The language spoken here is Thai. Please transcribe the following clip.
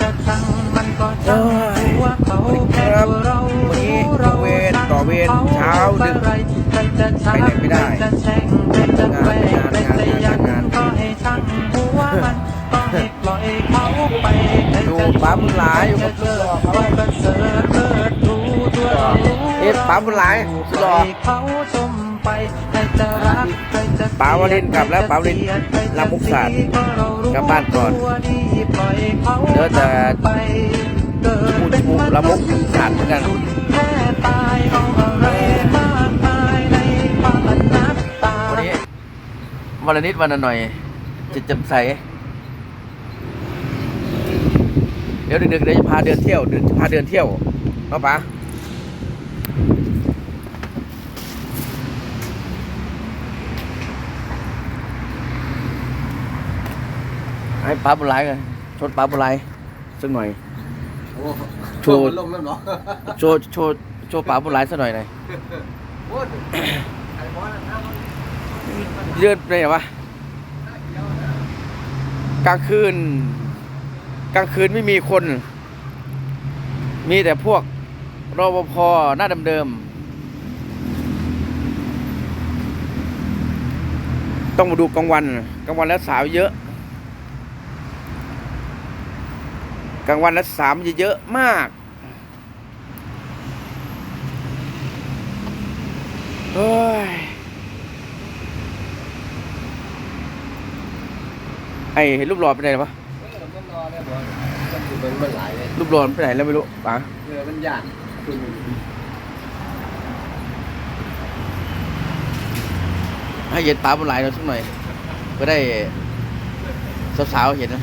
จะชังมันก็ช่างหัวเขาแค่ตัวเราวันนี้เราเวรต่อเวรเช้าดึกใครใครจะชังไปไหนไม่ได้ใครจะแช่งใครจะแกล้งใครจะยันก็ให้ช่างหัวมันก็ให้ปล่อยเขาไปใครดูจะปั๊มหลายอยู่กับลูกหล่อเขาว่าประเสริฐเลิศรู้ตัวเราเอ๊ะปั๊มหลายสุดหลอให้เขาชมไปใครจะรัก ป๋าวลินกลับแล้วป๋าวลินลำมุกสาดกลับบ้านก่อนเดี๋ยวจะพูดถูกละมุกสาดเหมือนกันแค่ตายเอาอะไรมากมายในวันนี้วันละนิดวันละหน่อยจะจำใสเดี๋ยวดึกๆเดี๋ยวจะพาเดินเที่ยวเดี๋ยวจะพาเดินเที่ยวเนาะป๋า ให้ป๋าบุญไลกันชดป๋าบุญไลสักหน่อย โอ้โชว์ลมแล้วเนาะโชว์โชว์โชว์ป๋าบุญไลสักหน่อยหน่อยโอ้ยไอ้บอสนะมันยืดไปไหนวะกลางคืน กลางคืนไม่มีคน มีแต่พวกรปภหน้าเดิมๆต้องมาดูกลางวันกลางวันแล้วสาวเยอะ กลางวันแล้วสามเยอะมากเฮ้ยไอเห็นรูปหล่อไปไหนวะรูปหล่อไปไหนแล้วไม่รู้ป๋าเรือมันยานคือมันให้เย็นป๋าบนไหลเราสักหน่อยก็ได้สาวๆเห็นนะ